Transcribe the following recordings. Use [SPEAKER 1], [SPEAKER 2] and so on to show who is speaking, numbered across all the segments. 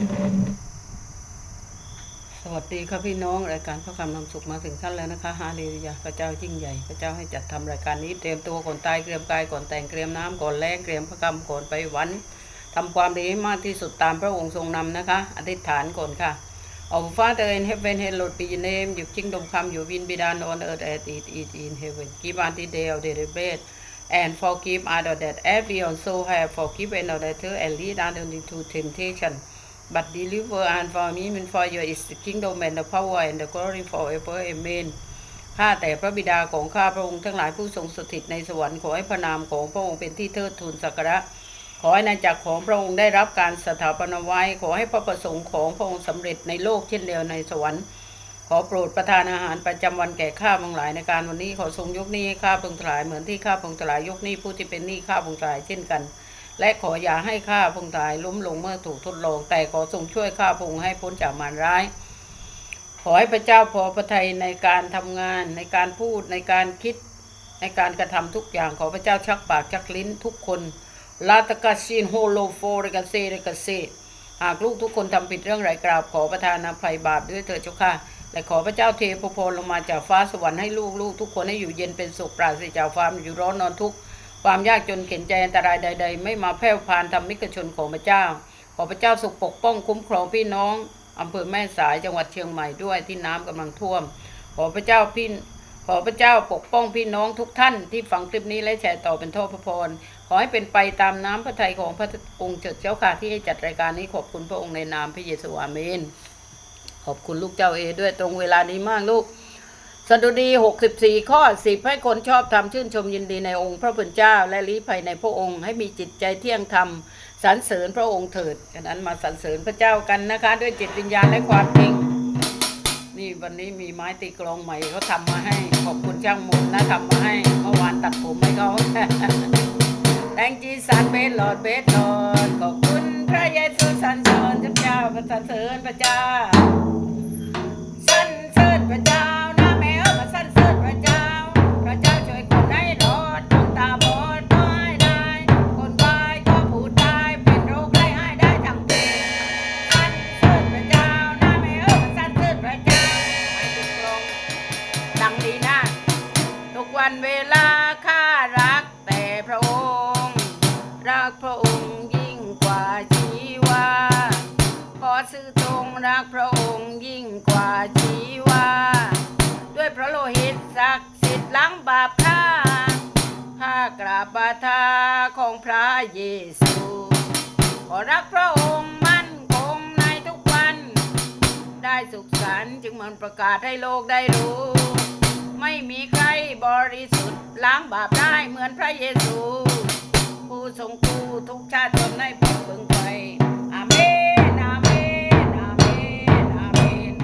[SPEAKER 1] สวัสดีครับพี่น้องรายการพระคำนำสุขมาถึงท่านแล้วนะคะฮาเลลูยาพระเจ้ายิ่งใหญ่ พระเจ้าให้จัดทำรายการนี้เตรียมตัวก่อนตายเตรียมกายก่อนแต่งเตรียมน้ำก่อนแลกเตรียมพระคำก่อนไปวัน ทำความดีให้มากที่สุดตามพระองค์ทรงนำนะคะ อธิษฐานก่อนค่ะเอาฟ้าเตนเฮเวนเฮลดปีเนมอยู่ชิงดมคำอยู่วินบิดานอนเอิร์ดแอดอีดอีดอินเฮเวนกีบานตีเดลเดเดเบส and forgive other that every also have forgiven เธอร์เอลลีดานเดนทูเทมเทชั่น so but deliver us from evil. For your is the kingdom and the power and the glory forever. Amen. ข้าแต่พระบิดาของข้าพระองค์ทั้งหลายผู้ทรงสถิตในสวรรค์ขอให้พระนามของพระองค์เป็นที่เทิดทูนสักการะขอให้นาจักรของพระองค์ได้รับการสถาปนาไว้ ขอให้พระประสงค์ของพระองค์สำเร็จในโลกเช่นเดียวในสวรรค์ขอโปรดประทานอาหารประจำวันแก่ข้าพงหลายในการวันนี้ขอทรงยกนี้ให้ข้าพงถลายเหมือนที่ข้าพงถลายยกนี้ผู้ที่เป็นหนี้ข้าพงถลายเช่นกัน และขออย่าให้ข้าพงถลายล้มลงเมื่อถูกทดลอง แต่ขอทรงช่วยข้าพงให้พ้นจากมารร้าย ขอให้พระเจ้าพอพระทัยในการทำงาน ในการพูดในการคิด ในการกระทำทุกอย่างขอพระเจ้าชักปากชักลิ้นทุกคนลาตกาซีนโฮโลโฟเรกาเซเรกาเซหากลูกทุกคนทำผิดเรื่องไรกราบขอประทานอภัยบาปด้วยเถิดเจ้าค่ะและขอพระเจ้าเทพพรลงมาจากฟ้าสวรรค์ให้ลูกลูกทุกคนให้อยู่เย็นเป็นสุขปราศจากความอยู่ร้อนนอนทุกข์ ความยากจนเข็นใจอันตรายใด ๆ ไม่มาแพร่พานทำมิกชนของพระเจ้า ขอพระเจ้าสุขปกป้องคุ้มครองพี่น้องอำเภอแม่สายจังหวัดเชียงใหม่ด้วยที่น้ำกำลังท่วม ขอพระเจ้าพี่ขอพระเจ้าปกป้องพี่น้องทุกท่านที่ฟังคลิปนี้และแชร์ต่อเป็นโทษพระพร ขอให้เป็นไปตามน้ำพระทัยของพระองค์เจิดเจ้าค่ะที่ให้จัดรายการนี้ขอบคุณพระองค์ในนามพระเยซูอาเมน ขอบคุณลูกเจ้าเอด้วยตรงเวลานี้มากลูก สดุดี 64 ข้อ 10 ให้คนชอบทำชื่นชมยินดีในองค์พระผู้เป็นเจ้า และลี้ภัยในพระองค์ให้มีจิตใจเที่ยงธรรมสรรเสริญพระองค์เถิดฉะนั้นมาสรรเสริญพระเจ้ากันนะคะ ด้วยจิตวิญญาณและความจริง นี่วันนี้มีไม้ตีกลองใหม่เขาทำมาให้ขอบคุณช่างมุนนะทำมาให้เมื่อวานตัดผมให้เขาแตงจีสันเบสหลอดเบสหลอดขอบคุณพระเยซูสรรเสริญพระเจ้าสรรเสริญพระเจ้า วันเวลาข้ารักแต่พระองค์ รักพระองค์ยิ่งกว่าชีวาขอซื้อตรงรักพระองค์ยิ่งกว่าชีวาด้วยพระโลหิตศักดิ์สิทธิ์ล้างบาปข้าข้ากราบบาทาของพระเยซูขอรักพระองค์มั่นคงในทุกวัน ได้สุขสันต์จึงมันประกาศให้โลกได้รู้ ไม่มีใครบริสุทธิ์ล้างบาปได้เหมือนพระเยซู ผู้ทรงกู้ทุกชาติชนให้ปลดเบึงไปอาเมนอาเมนอาเมนอาเมน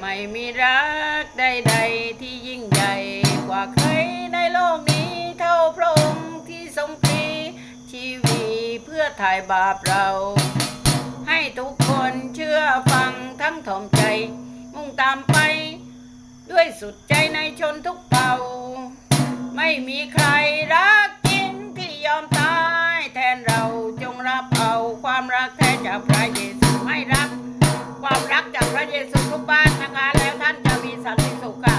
[SPEAKER 1] ไม่มีรักใดๆที่ยิ่งใหญ่กว่าใครในโลกนี้เท่าพระองค์ที่ทรงพลีชีวีเพื่อถ่ายบาปเรา ทั้งถ่อมใจ มุ่งตามไป ด้วยสุดใจในชนทุกเผ่า ไม่มีใครรักจริงที่ยอมตายแทนเราจงรับเอาความรักแท้จากพระเยซูให้รับความรักจากพระเยซูทุกบ้านนะคะ แล้วท่านจะมีสันติสุขค่ะ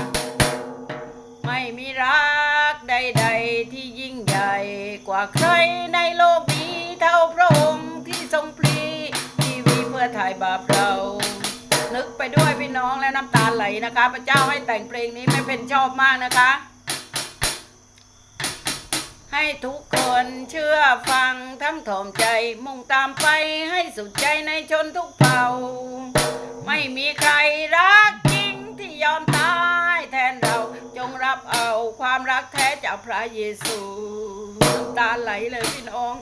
[SPEAKER 1] ไม่มีรักใด ๆ ที่ยิ่งใหญ่กว่าใครในโลกนี้เท่าพระองค์ที่ทรงพลีชีวีเพื่อถ่ายบาปเรา ไปด้วยพี่น้องแล้วน้ำตาไหลนะคะ พระเจ้าให้แต่งเพลงนี้ไม่เป็นชอบมากนะคะ ให้ทุกคนเชื่อฟังทั้งถ่อมใจ มุ่งตามไปให้สุดใจในชนทุกเผ่า ไม่มีใครรักจริงที่ยอมตายแทนเราจงรับเอาความรักแท้จากพระเยซูน้ำตาไหลเลยพี่น้อง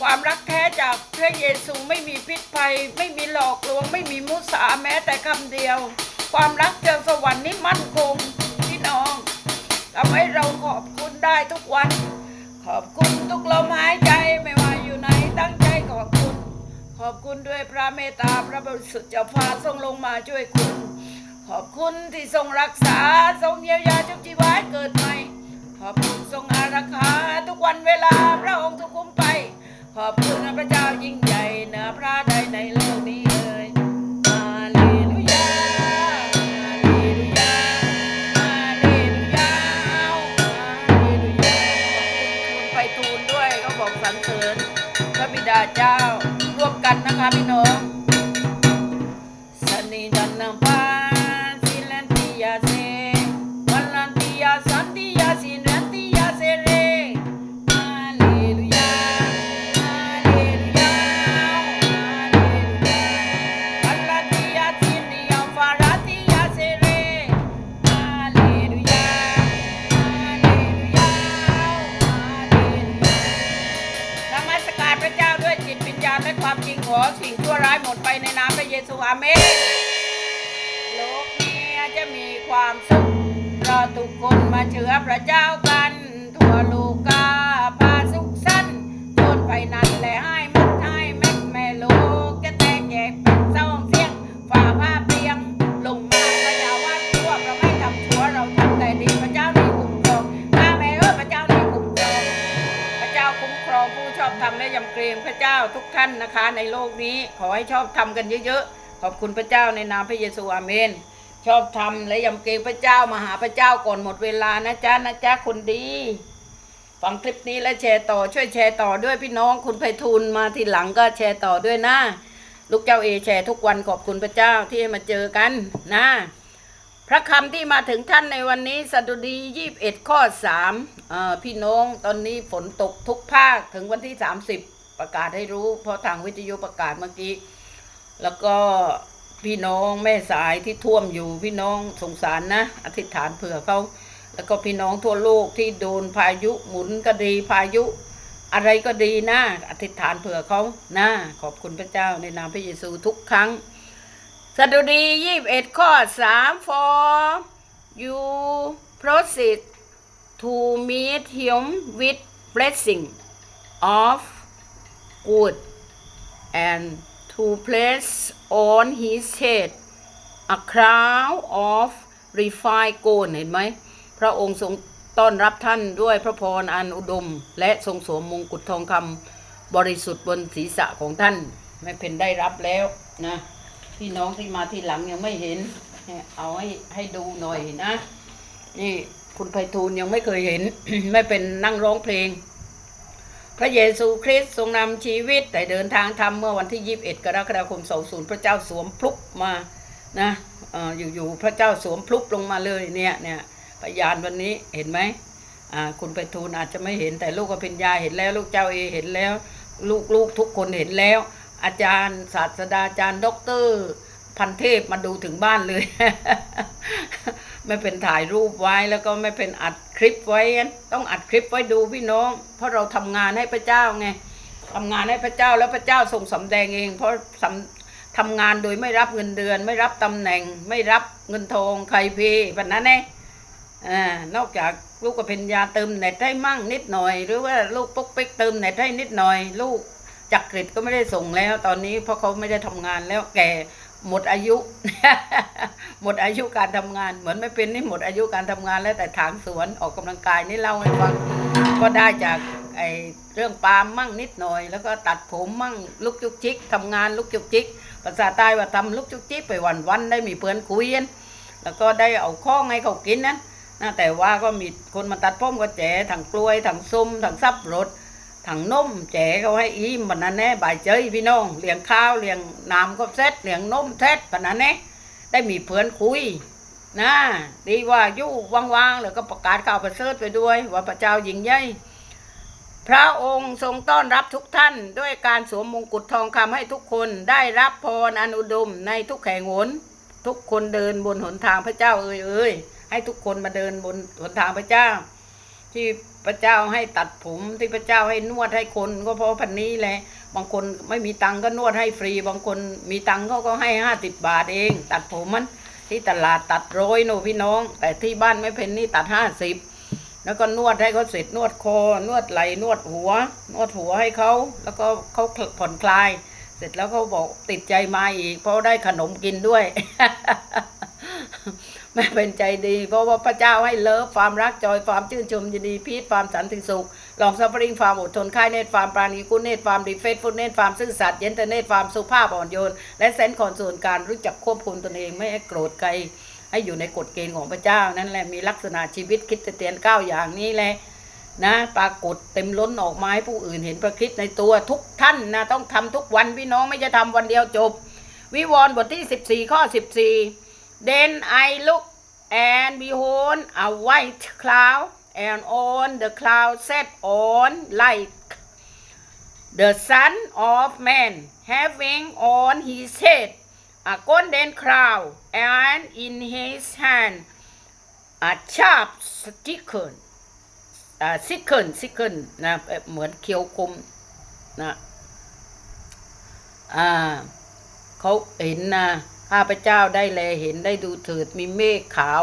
[SPEAKER 1] ความรักแท้จากพระเยซูไม่มีพิษภัย ไม่มีหลอกลวง ไม่มีมุสาแม้แต่คำเดียว ความรักจากสวรรค์นี่มั่นคงพี่น้องทำให้เราขอบคุณได้ทุกวัน ขอบคุณทุกลมหายใจไม่ว่าอยู่ไหนตั้งใจขอบคุณ ขอบคุณด้วยพระเมตตาพระบริสุทธิ์เจ้าฟ้าทรงลงมาช่วยคุณ ขอบคุณที่ทรงรักษาทรงเยียวยาชุบชีวาให้เกิดใหม่ขอบคุณทรงอารักขาทุกวันวันเวลาพระองค์ทุกคุ้มไป ขอบคุณพระเจ้ายิ่งใหญ่เหนือพระใดในโลกนี้เลยฮาเลลูยาฮาเลลูยาฮาเลลูยาฮาเลลูยาขอบคุณคุณไปทูลด้วยเขาบอกสรรเสริญพระบิดาเจ้าร่วมกันนะคะพี่น้อง คนมาเชื่อพระเจ้ากัน ทั่วโลกาพาสุขสันต์จนไปนั้นแหละให้มัดให้แม่แม่โลกจะแตกแยกเป็นเศร้าเสียงฝ่าผ้าเปียง ลงมาพระยาว่าชั่วเราไม่ทำชั่วเราทำแต่ดีพระเจ้านี่คุ้มครองข้าแม่เออพระเจ้านี่คุ้มครองพระเจ้าคุ้มครองผู้ชอบธรรมและยำเกรงพระเจ้าทุกท่านนะคะ ในโลกนี้ขอให้ชอบธรรมกันเยอะๆขอบคุณพระเจ้าในนามพระเยซูอาเมน ชอบธรรมและยำเกรงพระเจ้ามาหาพระเจ้าก่อนหมดเวลานะจ๊ะนะจ๊ะคนดี ฟังคลิปนี้และแชร์ต่อช่วยแชร์ต่อด้วยพี่น้องคุณไพฑูรย์มาทีหลังก็แชร์ต่อด้วยนะลูกเจ้าเอแชร์ทุกวันขอบคุณพระเจ้าที่ให้มาเจอกันนะ พระคำที่มาถึงท่านในวันนี้สดุดียี่บเอ็ดข้อสามพี่น้องตอนนี้ฝนตกทุกภาคถึงวันที่สามสิบประกาศให้รู้ เพราะทางวิทยุประกาศเมื่อกี้ แล้วก็ พี่น้องแม่สายที่ท่วมอยู่พี่น้องสงสารนะ อธิษฐานเผื่อเขาแล้วก็พี่น้องทั่วโลกที่โดนพายุหมุนก็ดีพายุ อะไรก็ดีนะอธิษฐานเผื่อเขานะขอบคุณพระเจ้าในนามพระเยซูทุกครั้งสดุดียี่บเอ็ดข้อสาม for you proceed to meet him with blessing of good and to place on his head a crown of refined gold เห็นไหม พระองค์ทรงต้อนรับท่านด้วยพระพรอันอุดม และทรงสวมมงกุฎทองคำบริสุทธิ์บนศีรษะของท่าน ไม่เป็นได้รับแล้วนะพี่น้องที่มาทีหลังยังไม่เห็น เอาให้ให้ดูหน่อยนะ นี่คุณไพฑูรย์ยังไม่เคยเห็น ไม่เป็นนั่งร้องเพลง พระเยซูคริสต์ทรงนำชีวิตแต่เดินทางทำเมื่อวันที่ 21 กรกฎาคม 20 พระเจ้าสวมพลุกมานะออยู่ๆพระเจ้าสวมพลุกลงมาเลยเนี่ยเนี่ยพยานวันนี้เห็นไหมคุณไพฑูรอาจจะไม่เห็นแต่ลูกกับเป็นยาเห็นแล้ว ลูกเจ้าเอเห็นแล้ว ลูกๆทุกคนเห็นแล้ว อาจารย์ศาสตราจารย์ด็อกเตอร์พันเทพมาดูถึงบ้านเลย ไม่เป็นถ่ายรูปไว้แล้วก็ไม่เป็นอัดคลิปไว้ต้องอัดคลิปไว้ดูพี่น้อง เพราะเราทำงานให้พระเจ้าไงทำงานให้พระเจ้าแล้วพระเจ้าทรงสำแดงเอง เพราะสำทำงานโดยไม่รับเงินเดือน ไม่รับตำแหน่ง ไม่รับเงินทองใครเพแบบนั้นเองอ่านอกจากลูกกับเพญญาเติมเน็ตให้มั่งนิดหน่อย หรือว่าลูกปุ๊กปิ๊กเติมเน็ตให้นิดหน่อย ลูกจักริดก็ไม่ได้ส่งแล้ว ตอนนี้เพราะเขาไม่ได้ทำงานแล้วแก หมดอายุ หมดอายุการทำงาน เหมือนไม่เป็นนี่หมดอายุการทำงานแล้วแต่ถางสวนออกกำลังกายนี่เล่าให้ฟังก็ได้จากไอเรื่องปาล์มมั่งนิดหน่อย แล้วก็ตัดผมมั่งลุกจุกจิกทำงานลุกจุกจิกภาษาใต้ว่าทำลุกจุกจิกไปวันวันได้มีเพื่อนคุยกันแล้วก็ได้เอาข้องให้เขากินนะนะแต่ว่าก็มีคนมาตัดผมก็แจ๋ถังกล้วยถังส้มถังซับรถ ถังนมแจกเขาให้อิ่มบันนั้นแน่บ่ายเจยพี่น้องเลี้ยงข้าวเลี้ยงน้ำก็เซ็ตเลี้ยงนมเซ็ตบันนั้นแน่ได้มีเพื่อนคุยนะดีว่ายู่ว่างๆแล้วก็ประกาศข่าวประเสริฐไปด้วย ว่าพระเจ้ายิ่งใหญ่พระองค์ทรงต้อนรับทุกท่าน ด้วยการสวมมงกุฎทองคำให้ทุกคนได้รับพรอันอุดมในทุกแห่งหนทุกคนเดินบนหนทางพระเจ้าเอ่ยเอ่ยให้ทุกคนมาเดินบนหนทางพระเจ้า ที่ พระเจ้าให้ตัดผมที่พระเจ้าให้นวดให้คน ก็เพราะพันนี้แหละ บางคนไม่มีตังก็นวดให้ฟรี บางคนมีตังค์เขาก็ให้ห้าสิบบาทเอง ตัดผมมันที่ตลาดตัดร้อยโนพี่น้อง แต่ที่บ้านไม่เพนนี่ตัดห้าสิบแล้วก็นวดให้เขาเสร็จนวดคอนวดไหล่นวดหัว นวดหัวให้เขาแล้วก็เขาผ่อนคลาย เสร็จแล้วเขาบอกติดใจมาอีก เพราะได้ขนมกินด้วย แม่เป็นใจดี เพราะว่าพระเจ้าให้เลิฟความรักจอยความชื่นชมยินดีพีชความสันติสุขลองซัฟฟริงความอดทนค่ายเนตความปราณีกุณเนตความดีเฟสฟุตเนตความซื่อสัตย์เย็นเตเนตความสุภาพอ่อนโยน และเซนส์คอนส่วนการรู้จักควบคุมตนเองไม่ให้โกรธใครให้อยู่ในกฎเกณฑ์ของพระเจ้านั่นแหละมีลักษณะชีวิตคิดเตียนเก้าอย่างนี้แหละนะปรากฏเต็มล้นออกมาให้ผู้อื่นเห็นพระคริสต์ในตัวทุกท่านนะต้องทำทุกวันพี่น้องไม่จะทำวันเดียวจบ วิวรณ์บทที่ 14 ข้อ 14 Then I look and behold a white cloud and on the cloud sat on like the son of man having on his head a golden crown and in his hand a sharp stick อ่าซิกเคิลซิกเคิลนะเอ่อเหมือนเคียวคมนะอ่าเขาเห็นนะ ข้าพเจ้าได้แลเห็นได้ดูเถิดมีเมฆขาว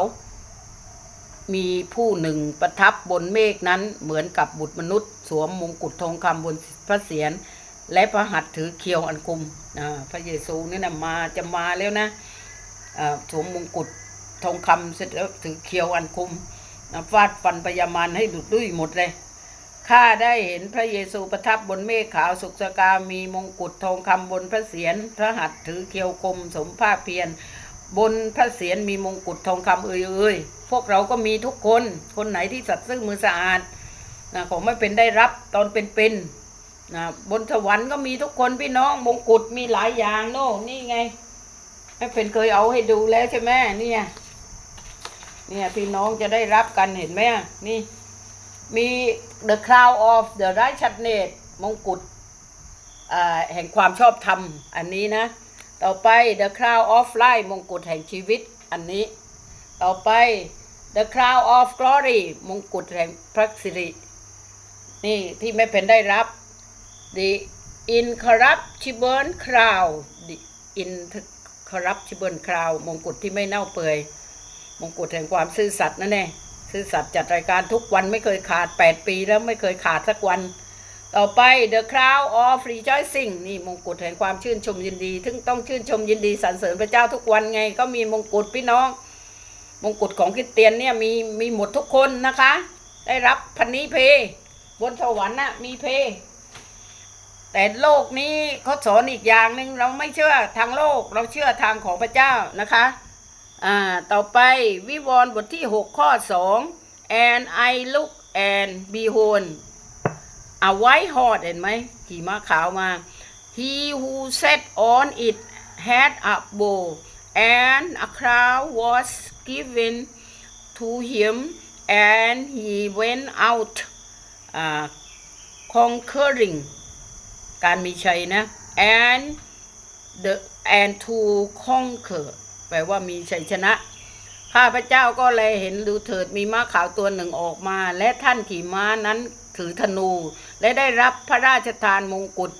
[SPEAKER 1] มีผู้หนึ่งประทับบนเมฆนั้นเหมือนกับบุตรมนุษย์ สวมมงกุฎทองคำบนพระเศียรและพระหัตถ์ถือเคียวอันคุมพระเยซูนี่นะมาจะมาแล้วนะสวมมงกุฎทองคำเสร็จแล้วถือเคียวอันคุมฟาดฟันพยามารให้ดุดดุยหมดเลย ข้าได้เห็นพระเยซูประทับบนเมฆขาวสุกสกามีมงกุฎทองคำบนพระเศียรพระหัตถ์ถือเคียวคมสมภาคเพียรบนพระเศียรมีมงกุฎทองคำเอ่ยเอยพวกเราก็มีทุกคน คนไหนที่สัตย์ซื่อมือสะอาดนะของไม่เป็นได้รับตอนเป็นๆนะบนสวรรค์ก็มีทุกคนพี่น้องมงกุฎมีหลายอย่างโน่นี่ไงไม่เป็นเคยเอาให้ดูแล้วใช่ไหมเนี่ยเนี่ยพี่น้องจะได้รับกันเห็นไหมนี่ มี the crown of the righteousness มงกุฎแห่งความชอบธรรม อันนี้นะ ต่อไป the crown of life มงกุฎแห่งชีวิต อันนี้ ต่อไป the crown of glory มงกุฎแห่งพระสิริ นี่ที่แม่เพนได้รับ the incorruptible crown the incorruptible crown มงกุฎที่ไม่เน่าเปื่อย มงกุฎแห่งความซื่อสัตย์นั่นแน่ ซื่อสัตย์จัดรายการทุกวันไม่เคยขาด 8 ปีแล้วไม่เคยขาดสักวัน ต่อไป The Crown of Rejoicing นี่มงกุฎแห่งความชื่นชมยินดีถึงต้องชื่นชมยินดีสรรเสริญพระเจ้าทุกวันไง ก็มีมงกุฎพี่น้อง มงกุฎของคริสเตียนเนี่ยมีมีหมดทุกคนนะคะ ได้รับพันนี้เพ บนสวรรค์น่ะมีเพ แต่โลกนี้เขาสอนอีกอย่างหนึ่งเราไม่เชื่อทางโลกเราเชื่อทางของพระเจ้านะคะ อ่าต่อไปวิวรณ์บทที่ 6 ข้อ 2 and I look and behold a white horse เห็นไหมขี่ม้าขาวมา he who sat on it had a bow and a crown was given to him and he went out conquering การมีชัยนะ and the and to conquer แปลว่ามีชัยชนะ ข้าพเจ้าก็เลยเห็นดูเถิดมีม้าขาวตัวหนึ่งออกมา และท่านขี่ม้านั้นถือธนู และได้รับพระราชทานมงกุฎ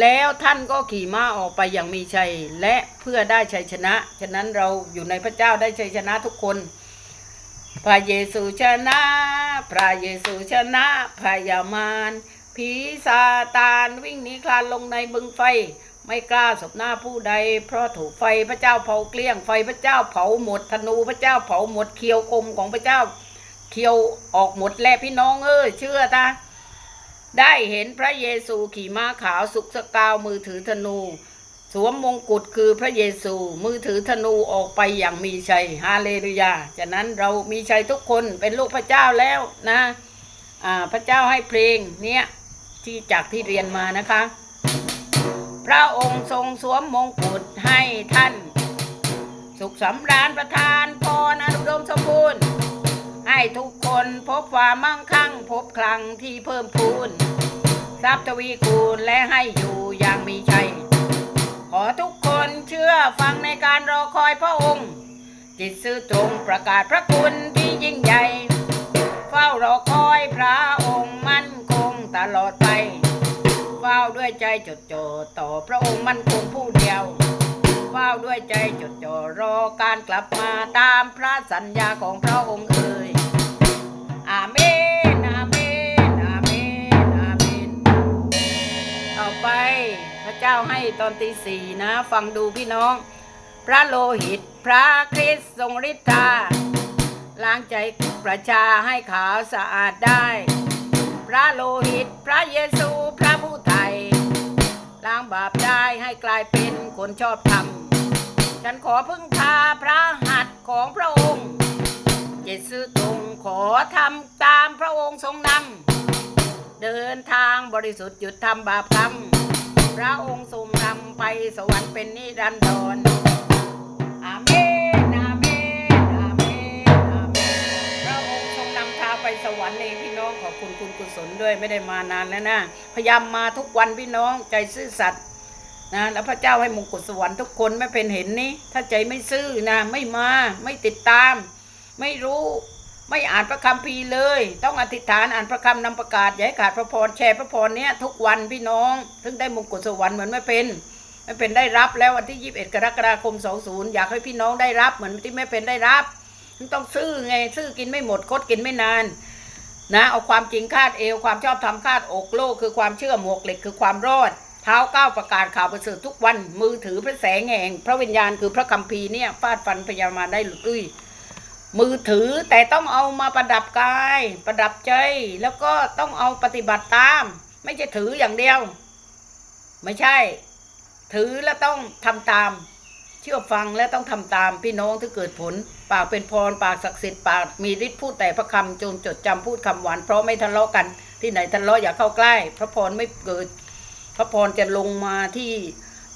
[SPEAKER 1] แล้วท่านก็ขี่ม้าออกไปอย่างมีชัย และเพื่อได้ชัยชนะ ฉะนั้นเราอยู่ในพระเจ้าได้ชัยชนะทุกคน พระเยซูชนะ พระเยซูชนะพยามารผีซาตานวิ่งหนีคลานลงในบึงไฟ ไม่กล้าสบหน้าผู้ใด เพราะถูกไฟพระเจ้าเผาเกลี้ยงไฟพระเจ้าเผาหมดธนูพระเจ้าเผาหมดเคียวคมของพระเจ้าเคียวออกหมดแล้วพี่น้องเอ้ยเชื่อตาได้เห็นพระเยซูขี่ม้าขาวสุกสกาวมือถือธนู สวมมงกุฎคือพระเยซูมือถือธนูออกไปอย่างมีชัยฮาเลลูยาฉะนั้นเรามีชัยทุกคนเป็นลูกพระเจ้าแล้วนะอ่าพระเจ้าให้เพลงเนี้ยที่จากที่เรียนมานะคะ พระองค์ทรงสวมมงกุฎให้ท่าน สุขสำราญประทานพรอนุดมสมบูรณ์ให้ทุกคนพบความมั่งคั่ง พบคลังที่เพิ่มพูนทรัพย์ทวีคูณและให้อยู่อย่างมีชัย ขอทุกคนเชื่อฟังในการรอคอยพระองค์ จิตซื่อตรงประกาศพระคุณที่ยิ่งใหญ่ เฝ้ารอคอยพระองค์มั่นคงตลอด ฝ้าด้วยใจจดจ่อต่อพระองค์มั่นคงผู้เดียวเฝ้าด้วยใจจดจ่อรอการกลับมาตามพระสัญญาของพระองค์เอ่ยอาเมนอาเมนอาเมนอาเมนต่อไปพระเจ้าให้ตอนตีสี่นะ ฟังดูพี่น้อง พระโลหิตพระคริสต์ทรงฤทธาล้างใจประชาให้ขาวสะอาดได้ พระโลหิตพระเยซูพระ บาปได้ให้กลายเป็นคนชอบธรรม ฉันขอพึ่งพาพระหัตถ์ของพระองค์เยซูตรงขอทำตามพระองค์ทรงนำ เดินทางบริสุทธิ์หยุดทำบาปกรรม พระองค์ทรงนำไปสวรรค์เป็นนิรันดรอาเมนอาเมนอาเมนอาเมนพระองค์ทรงนำทางไปสวรรค์เองพี่น้องขอบ คุณคุณกุศลด้วยไม่ได้มานานแล้วนะพยายามมาทุกวันพี่น้องใจซื่อสัตย์นะแล้วพระเจ้าให้มงกุฎสวรรค์ทุกคนไม่เป็นเห็นนี่ถ้าใจไม่ซื่อนะไม่มาไม่ติดตาม ไม่รู้ไม่อ่านพระคัมภีร์เลย ต้องอธิษฐานอ่านพระคำนำประกาศอย่าให้ขาดพระพรแชร์พระพรเนี้ยทุกวันพี่น้องถึงได้มงกุฎสวรรค์เหมือนไม่เป็นไม่เป็นได้รับแล้ววันที่ 21 กรกฎาคม 20 อยากให้พี่น้องได้รับเหมือนที่ไม่เป็นได้รับต้องซื่อไงซื่อกินไม่หมดคดกินไม่นาน นะเอาความจริงคาดเอวความชอบธรรมคาดอกโลก คือความเชื่อหมวกเหล็กคือความรอด เท้าก้าวประกาศข่าวประเสริฐทุกวันมือถือพระแสงแห่งพระวิญญาณคือพระคัมภีร์เนี่ยฟาดฟันพยามาได้หลุดลุยมือถือแต่ต้องเอามาประดับกาย ประดับใจ แล้วก็ต้องเอาปฏิบัติตาม ไม่ใช่ถืออย่างเดียว ไม่ใช่ ถือแล้วต้องทำตาม เชื่อฟังและต้องทำตามพี่น้องที่เกิดผล ปากเป็นพรปากศักดิ์สิทธิ์ปากมีฤทธิ์พูดแต่พระคำจงจดจำพูดคำหวาน เพราะไม่ทะเลาะกันที่ไหนทะเลาะอย่าเข้าใกล้ พระพรไม่เกิด พระพรจะลงมาที่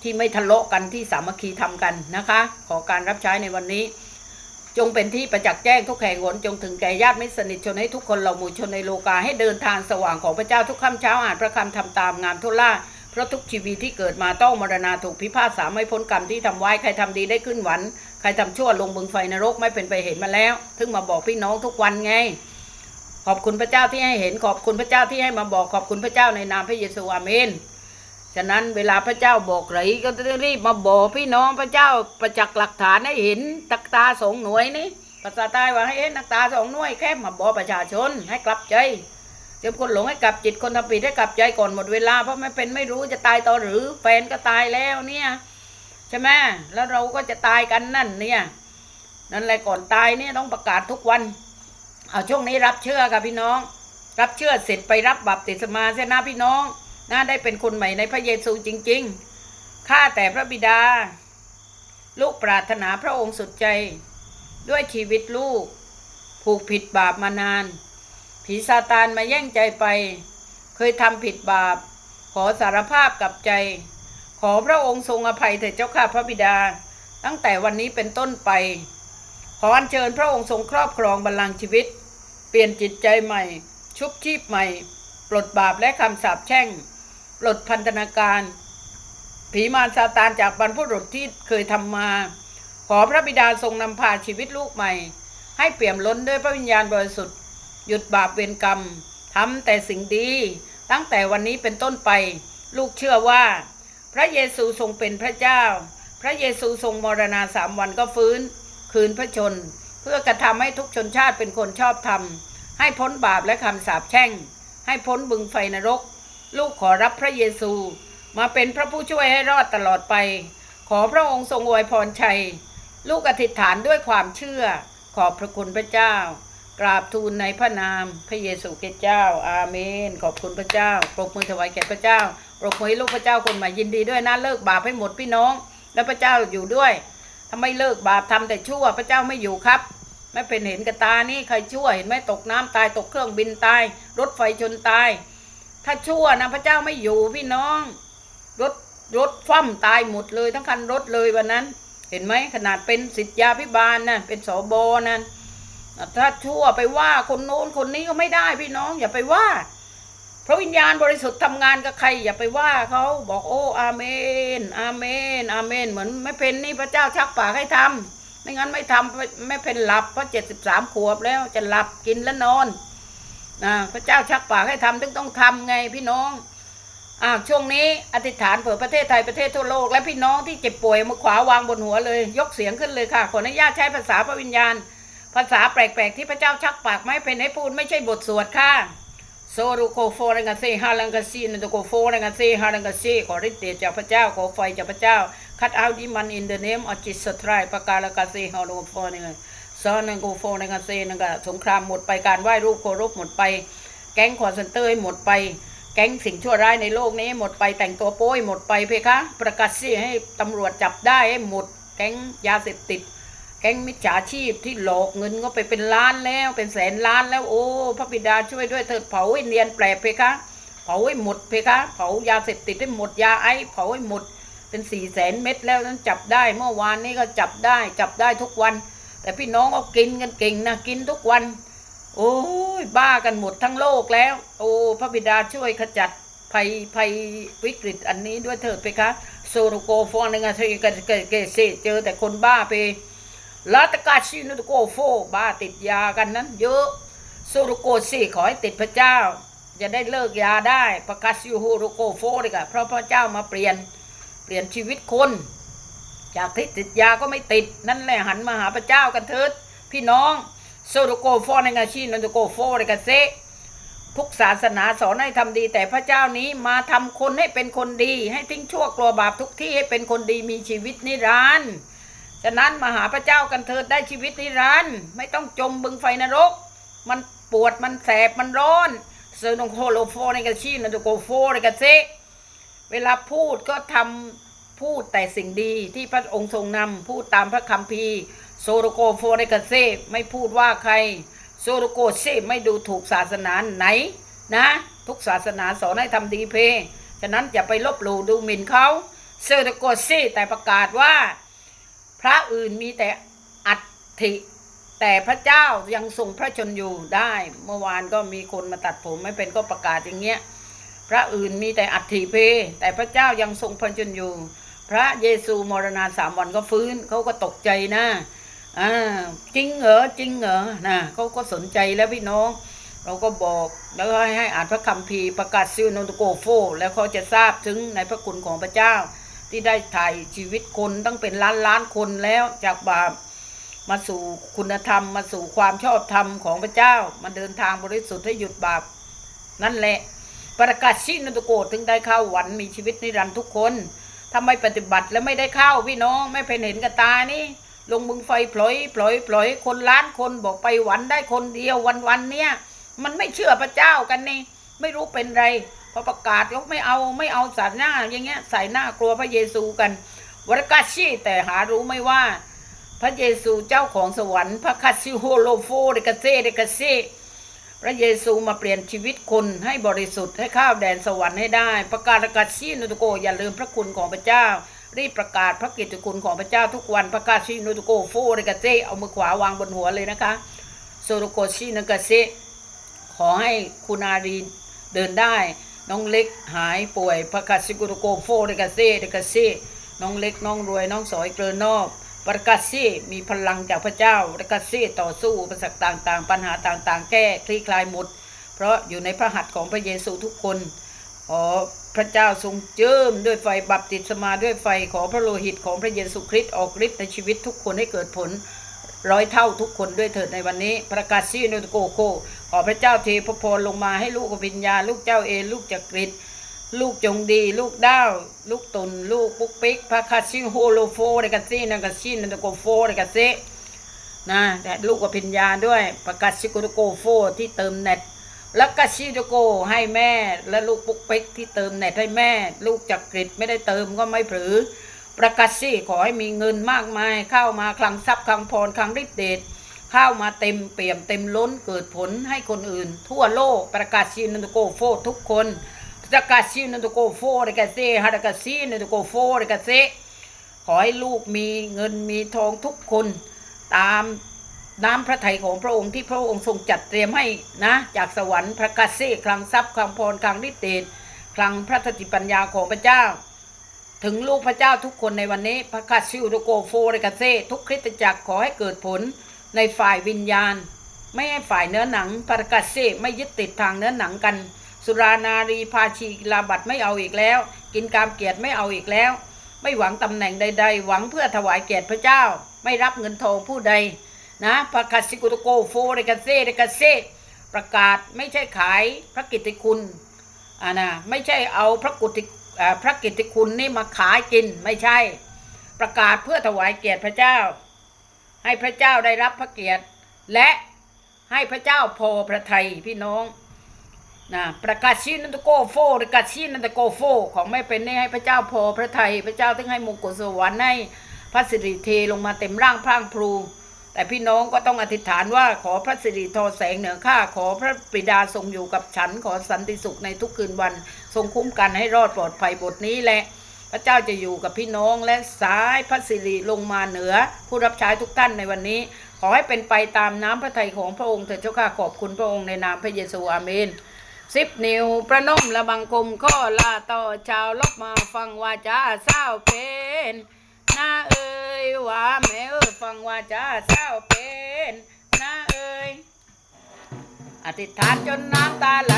[SPEAKER 1] ที่ไม่ทะเลาะกันที่สามัคคีทำกันนะคะ ขอการรับใช้ในวันนี้ จงเป็นที่ประจักษ์แจ้งทุกแห่งหนจงถึงแก่ญาติมิสนิทชนให้ทุกคนเราหมู่ชนในโลกาให้เดินทางสว่างของพระเจ้าทุกค่ำเช้าอ่านพระคำทำตามงามทุล่า เพราะทุกชีวิตที่เกิดมาต้องมรณาถูกพิพากษาไม่พ้นกรรมที่ทำไว้ใครทำดีได้ขึ้นหวันใครทำชั่วลงบึงไฟนรกไม่เป็นไปเห็นมาแล้วถึงมาบอกพี่น้องทุกวันไง ขอบคุณพระเจ้าที่ให้เห็นขอบคุณพระเจ้าที่ให้มาบอกขอบคุณพระเจ้าในนามพระเยซูอาเมนฉะนั้นเวลาพระเจ้าบอกไรก็ต้องรีบมาบอกพี่น้องพระเจ้าประจักษ์หลักฐานให้เห็นตักตาสองหน่วยนี่ภาษาใต้ว่าให้เห็นนักตาสองหน่วยแค่มาบอกประชาชนให้กลับใจ ยมคนหลงให้กลับจิตคนทำผิดให้กลับใจก่อนหมดเวลาเพราะไม่เป็นไม่รู้จะตายต่อหรือแฟนก็ตายแล้วเนี่ยใช่ไหมแล้วเราก็จะตายกันนั่นเนี่ยนั่นแหละก่อนตายเนี่ยต้องประกาศทุกวันเอาช่วงนี้รับเชื่อค่ะพี่น้อง รับเชื่อเสร็จไปรับบัพติศมาเสียนะพี่น้องน่าได้เป็นคนใหม่ในพระเยซูจริง ๆข้าแต่พระบิดา ลูกปรารถนาพระองค์สุดใจ ด้วยชีวิตลูก ผูกผิดบาปมานาน ผีซาตานมาแย่งใจไป เคยทำผิดบาป ขอสารภาพกับใจ ขอพระองค์ทรงอภัยเถิดเจ้าข้าพระบิดา ตั้งแต่วันนี้เป็นต้นไป ขออัญเชิญพระองค์ทรงครอบครองบัลลังก์ชีวิต เปลี่ยนจิตใจใหม่ ชุบชีพใหม่ ปลดบาปและคำสาปแช่ง ปลดพันธนาการ ผีมารซาตานจากบรรพบุรุษที่เคยทำมา ขอพระบิดาทรงนำพาชีวิตลูกใหม่ ให้เปี่ยมล้นด้วยพระวิญญาณบริสุทธิ์ หยุดบาปเวรกรรมทำแต่สิ่งดี ตั้งแต่วันนี้เป็นต้นไป ลูกเชื่อว่า พระเยซูทรงเป็นพระเจ้า พระเยซูทรงมรณาสามวันก็ฟื้น คืนพระชน เพื่อกระทำให้ทุกชนชาติเป็นคนชอบธรรม ให้พ้นบาปและคำสาปแช่ง ให้พ้นบึงไฟนรก ลูกขอรับพระเยซู มาเป็นพระผู้ช่วยให้รอดตลอดไป ขอพระองค์ทรงอวยพรชัย ลูกอธิษฐานด้วยความเชื่อ ขอบพระคุณพระเจ้า กราบทูลในพระนามพระเยซูคริสต์เจ้า อาเมน ขอบคุณพระเจ้า ปรบมือถวายแก่พระเจ้า ปรบมือให้ลูกพระเจ้าคนใหม่ยินดีด้วยนะเลิกบาปให้หมดพี่น้อง แล้วพระเจ้าอยู่ด้วยถ้าไม่เลิกบาปทำแต่ชั่วพระเจ้าไม่อยู่ครับ ไม่เป็นเห็นกับตานี่ใครชั่วเห็นไหมตกน้ำตายตกเครื่องบินตาย รถไฟชนตาย ถ้าชั่วนะพระเจ้าไม่อยู่พี่น้อง รถรถคว่ำตายหมดเลยทั้งคันรถเลยวันนั้น เห็นไหมขนาดเป็นสิทธยาพิบาลนะเป็นสบนั่น ถ้าชั่วไปว่าคนโน้นคนนี้ก็ไม่ได้พี่น้อง อย่าไปว่าพระวิญญาณบริสุทธิ์ทำงานกับใคร อย่าไปว่าเขาบอกโอ้อาเมน อาเมน อาเมน เหมือนไม่เป็นนี่พระเจ้าชักปากให้ทำไม่งั้นไม่ทำไม่เป็นหลับเพราะเจ็ดสิบสามขวบแล้วจะหลับกินและนอนนะพระเจ้าชักปากให้ทำถึงต้องทำไงพี่น้องอ้าช่วงนี้อธิษฐานเผื่อประเทศไทยประเทศทั่วโลกและพี่น้องที่เจ็บป่วยมือขวาวางบนหัวเลย ยกเสียงขึ้นเลยค่ะขออนุญาตใช้ภาษาพระวิญญาณ ภาษาแปลกๆที่พระเจ้าชักปากไม่เป็นให้พูดไม่ใช่บทสวดค่ะโซรุโกโฟรังกาเซฮาลังกาซีนตุโกโฟรังกาเซฮาลังกาเซขอฤทธิ์เดชจากพระเจ้าขอไฟจากพระเจ้าคัดเอาดิมันอินเดเนมอจิสตรายประกาลกาเซฮาลังโฟนี่ไงซอนังโกโฟรังกาเซนังกาสงครามหมดไปการไหว้รูปเครพหมดไป แก๊งคอนเซนเตอร์หมดไป แก๊งสิ่งชั่วร้ายในโลกนี้หมดไปแต่งตัวโป้ยหมดไปเพคะ ประกาศสิให้ตำรวจจับได้ให้หมด แก๊งยาเสพติด แก๊งมิจฉาชีพที่หลอกเงินก็ไปเป็นล้านแล้วเป็นแสนล้านแล้วโอ้พระบิดาช่วยด้วยเถิดเผาให้เนียนแปลกเพคะเผาให้หมดเพคะเผายาเสพติดให้หมดยาไอซ์เผาให้หมดเป็นสี่แสนเม็ดแล้วนั้นจับได้เมื่อวานนี้ก็จับได้จับได้ทุกวัน แต่พี่น้องก็กินกันเก่งนะกินทุกวัน โอ้ยบ้ากันหมดทั้งโลกแล้ว โอ้พระบิดาช่วยขจัดภัยภัยวิกฤตอันนี้ด้วยเถิดเพคะโซโรโกฟอนนึงอะเทกเกเกเซเจอแต่คนบ้าไป ลาตกาชินุตโกโฟบ้าติดยากันนั้น เยอะสุรุโกสิขอให้ติดพระเจ้า จะได้เลิกยาได้ประกาศยูฮูรุโกโฟเลยค่ะเพราะพระเจ้ามาเปลี่ยนเปลี่ยนชีวิตคน จากที่ติดยาก็ไม่ติด นั่นแหละหันมาหาพระเจ้ากันเถิดพี่น้องสุรุโกโฟในงาชีนุตโกโฟเลยกันเซทุกศาสนาสอนให้ทำดี แต่พระเจ้านี้มาทำคนให้เป็นคนดี ให้ทิ้งชั่วกลัวบาปทุกที่ให้เป็นคนดีมีชีวิตนิรันดร์ ฉะนั้นมาหาพระเจ้ากันเถิดได้ชีวิตนิรันดร์ไม่ต้องจมบึงไฟนรก มันปวดมันแสบมันร้อนเซอร์นงโคโลโฟในกระชีนันโตโกโฟในกระเซเวลาพูดก็ทำพูดแต่สิ่งดีที่พระองค์ทรงนำพูดตามพระคัมภีร์โซโรโกโฟในกระเซไม่พูดว่าใครโซโรโกเซไม่ดูถูกศาสนาไหนนะ ทุกศาสนาสอนให้ทำดีเพ ฉะนั้นอย่าไปลบหลู่ดูหมิ่นเขาโซโรโกเซแต่ประกาศว่า พระอื่นมีแต่อัฐิแต่พระเจ้ายังทรงพระชนอยู่ได้ เมื่อวานก็มีคนมาตัดผมไม่เป็นก็ประกาศอย่างเงี้ย พระอื่นมีแต่อัฐิเพ แต่พระเจ้ายังทรงพระชนอยู่ พระเยซูมรณาสามวันก็ฟื้นเขาก็ตกใจนะอ่าจริงเหรอจริงเหรอนะเขาก็สนใจแล้วพี่น้อง เราก็บอกแล้วก็ให้อ่านพระคัมภีร์ประกาศซิลโนตโกโฟ แล้วเขาจะทราบถึงในพระคุณของพระเจ้า ที่ได้ถ่ายชีวิตคนตั้งเป็นล้านล้านคนแล้วจากบาปมาสู่คุณธรรมมาสู่ความชอบธรรมของพระเจ้ามาเดินทางบริสุทธิ์ให้หยุดบาป นั่นแหละ ประกาศชินตุโกถึงได้เข้าหวันมีชีวิตนิรันดร์ทุกคนถ้าไม่ปฏิบัติแล้วไม่ได้เข้าพี่น้องไม่เป็นเห็นกับตานี่ลงมึงไฟปล่อยปล่อยปล่อยคนล้านคนบอกไปหวันได้คนเดียววันวันเนี้ยมันไม่เชื่อพระเจ้ากันนี่ไม่รู้เป็นไร พอประกาศยกไม่เอาไม่เอาสาหน้าอย่างเงี้ยใส่หน้ากลัวพระเยซูกันวรกาชีแต่หารู้ไม่ว่า พระเยซูเจ้าของสวรรค์พระคัสซิโฮโลโฟเดกาเซเดกาเซพระเยซูมาเปลี่ยนชีวิตคนให้บริสุทธิ์ให้ข้าวแดนสวรรค์ให้ได้ ประกาศปรกาชีนุตโกอย่าลืมพระคุณของพระเจ้า รีบประกาศพระกิตติคุณของพระเจ้าทุกวันประกาศชีนุตโกโฟเดกาเซเอามือขวาวางบนหัวเลยนะคะโซโรโกชีนกาเซขอให้คุณอารีเดินได้ น้องเล็กหายป่วยประกาศสิกุโกโฟเดกาเซเดกาเซน้องเล็กน้องรวยน้องสอยเกลือนอกประกาศซีมีพลังจากพระเจ้าประกาศซีต่อสู้อุปสรรคต่างๆ ปัญหาต่างๆ แก้คลี่คลายหมด เพราะอยู่ในพระหัตถ์ของพระเยซูทุกคนขอพระเจ้าทรงเจิมด้วยไฟบัพติศมาด้วยไฟขอพระโลหิตของพระเยซูคริสต์ออกฤทธิ์ในชีวิตทุกคนให้เกิดผล ร้อยเท่าทุกคนด้วยเถิดในวันนี้ ประกาศซีโนโกโกขอพระเจ้าเทพพรลงมาให้ลูกกับวิญญา ลูกเจ้าเอ ลูกจักริดลูกจงดี ลูกด้าวลูกตุนลูกปุ๊กปิ๊กพระคาซิโฮโลโฟเดกาซีนักาซีนันโกโฟเดกาเซนะแต่ลูกกับพิญญาด้วยประกาศซิโกโกโฟที่เติมเน็ตแล้วก็ชิโดโกให้แม่และลูกปุ๊กปิ๊กที่เติมเน็ตให้แม่ ลูกจักริดไม่ได้เติมก็ไม่ผือ ประกาศสิขอให้มีเงินมากมาย เข้ามาคลังทรัพย์คลังพรคลังฤทธิ์เดชเข้ามาเต็มเปี่ยมเต็มล้นเกิดผลให้คนอื่น ทั่วโลกประกาศซีนันโตโกโฟทุกคนประกาศซีนันโตโกโฟเดกาเซฮาดกาซีนันโตโกโฟเดกาเซขอให้ลูกมีเงินมีทองทุกคนตามน้ำพระทัยของพระองค์ที่พระองค์ทรงจัดเตรียมให้นะ จากสวรรค์ประกาศเซคลังทรัพย์คลังพรคลังฤทธิ์เดชคลังพระสติปัญญาของพระเจ้า ถึงลูกพระเจ้าทุกคนในวันนี้พระคาซิวโดโกโฟเรกาเซทุกคริสตจักรขอให้เกิดผลในฝ่ายวิญญาณ ไม่ให้ฝ่ายเนื้อหนังประกาศเซไม่ยึดติดทางเนื้อหนังกัน สุรานารีพาชีลาบัตไม่เอาอีกแล้ว กินกามเกียรติไม่เอาอีกแล้ว ไม่หวังตำแหน่งใด ๆ หวังเพื่อถวายเกียรติพระเจ้า ไม่รับเงินทองผู้ใดนะประกาศสิกุโตโกโฟเรกาเซเรกาเซประกาศไม่ใช่ขายพระกิตติคุณอ่านะไม่ใช่เอาพระกุติ พระกิตติคุณนี่มาขายกินไม่ใช่ ประกาศเพื่อถวายเกียรติพระเจ้า ให้พระเจ้าได้รับพระเกียรติ และให้พระเจ้าพอพระทัยพี่น้องนะประกาศชีนันตโกโฟประกาศชีนันตโกโฟของไม่เป็นนี่ให้พระเจ้าพอพระทัยพระเจ้าถึงให้มงกุฎสวรรค์ให้พระสิริเทลงมาเต็มร่างพร่างพรูแต่พี่น้องก็ต้องอธิษฐานว่าขอพระสิริทอแสงเหนือข้าขอพระบิดาทรงอยู่กับฉันขอสันติสุขในทุกคืนวัน ทรงคุ้มกันให้รอดปลอดภัยบทนี้แหละ พระเจ้าจะอยู่กับพี่น้องและสายพระสิริลงมาเหนือ ผู้รับใช้ทุกท่านในวันนี้ ขอให้เป็นไปตามน้ำพระทัยของพระองค์เถิดเจ้าข้าขอบคุณพระองค์ในนามพระเยซูอาเมนสิบนิ้วประนมและบังคมข้อลาต่อชาวลบมาฟังวาจาเศร้าเป็นนาเอ้ยว่าแม่เอ้ยฟังวาจาเศร้าเป็นนาเอ้ย อธิษฐานจนน้ำตาไหล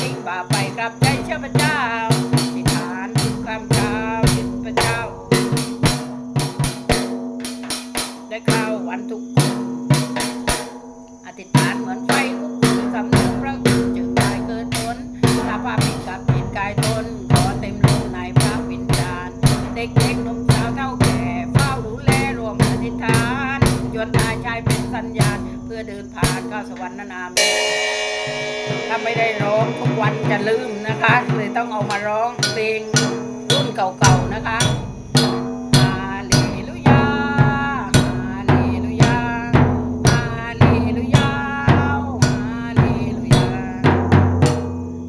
[SPEAKER 1] ทิ้งบาปไปกับใจเชื่อพระเจ้าอธิษฐานทุกคำกล่าวถึงพระเจ้า ได้เข้าวันทุกคนอธิษฐานเหมือนไฟลุกขึ้นสำนึกพระคุณจึงกายเกิดผลถ้าภาพผิดกับผิดกายตน พื่อเดินผ่านเข้าสวรรค์นานามถ้าไม่ได้ร้องทุกวันจะลืมนะคะเลยต้องเอามาร้องเพลงรุ่นเก่าๆนะคะฮาเลลูยาฮาเลลูยาฮาเลลูยาฮาเลลูยา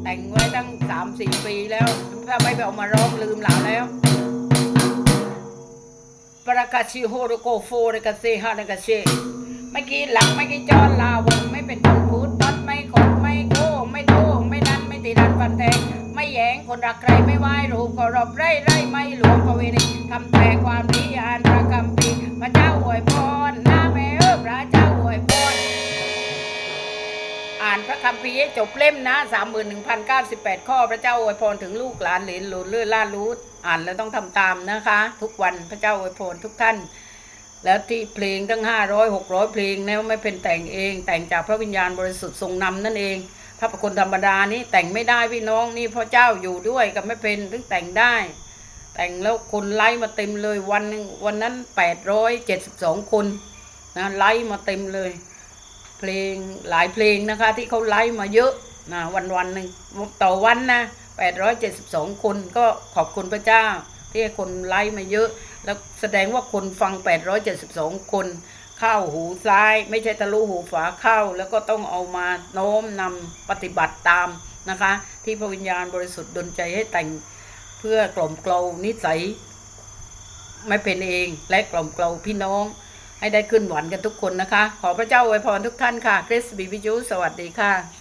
[SPEAKER 1] แต่งไว้ตั้งสามสี่ปีแล้ว ถ้าไม่ไปเอามาร้องลืมหลาแล้วประกาศชิโฮโรโกโฟเรกาเซฮาเรกาเช ไม่กี่หลักไม่กี่จอนลาวนไม่เป็นคนพูดตัดไม่ขดไม่โก้ไม่โต้งไม่ดันไม่ตีดันฟันแทงไม่แยงคนรักใครไม่ไหวรูปก็รบไร่ไร่ไม่หลวงประเวณีทำแต่ความดีอ่านพระคำปีพระเจ้าอวยพรหน้าแม่เออพระเจ้าอวยพรอ่านพระคัมภีร์ให้จบเล่มนะสามหมื่นหนึ่งพันเก้าสิบแปดข้อพระเจ้าอวยพรถึงลูกหลานเหลนหลุนเลื่อนล่ารู้อ่านแล้วต้องทำตามนะคะ ทุกวันพระเจ้าอวยพรทุกท่าน แล้วที่เพลงตั้งห้าร้อยหกร้อยเพลงเนี่ยไม่เป็นแต่งเอง แต่งจากพระวิญญาณบริสุทธิ์ทรงนำนั่นเอง ถ้าเป็นคนธรรมดานี่แต่งไม่ได้พี่น้องนี่พระเจ้าอยู่ด้วยกับไม่เป็นถึงแต่งได้ แต่งแล้วคนไลค์มาเต็มเลยวันวันนั้นแปดร้อยเจ็ดสิบสองคนนะไลค์มาเต็มเลย เพลงหลายเพลงนะคะ ที่เขาไลค์มาเยอะนะวันวันหนึ่งต่อวันนะแปดร้อยเจ็ดสิบสองคนก็ขอบคุณพระเจ้า ที่คนไลค์มาเยอะ แล้วแสดงว่าคนฟัง 872 คนเข้าหูซ้าย ไม่ใช่ทะลุหูฝาเข้า แล้วก็ต้องเอามาโน้มนำปฏิบัติตามนะคะ ที่พระวิญญาณบริสุทธิ์ดลใจให้แต่งเพื่อกล่อมเกลานิสัย ไม่เป็นเองและกล่อมเกลาพี่น้อง ให้ได้ขึ้นหวันกันทุกคนนะคะ ขอพระเจ้าอวยพรทุกท่านค่ะคริสบีวิจูสวัสดีค่ะ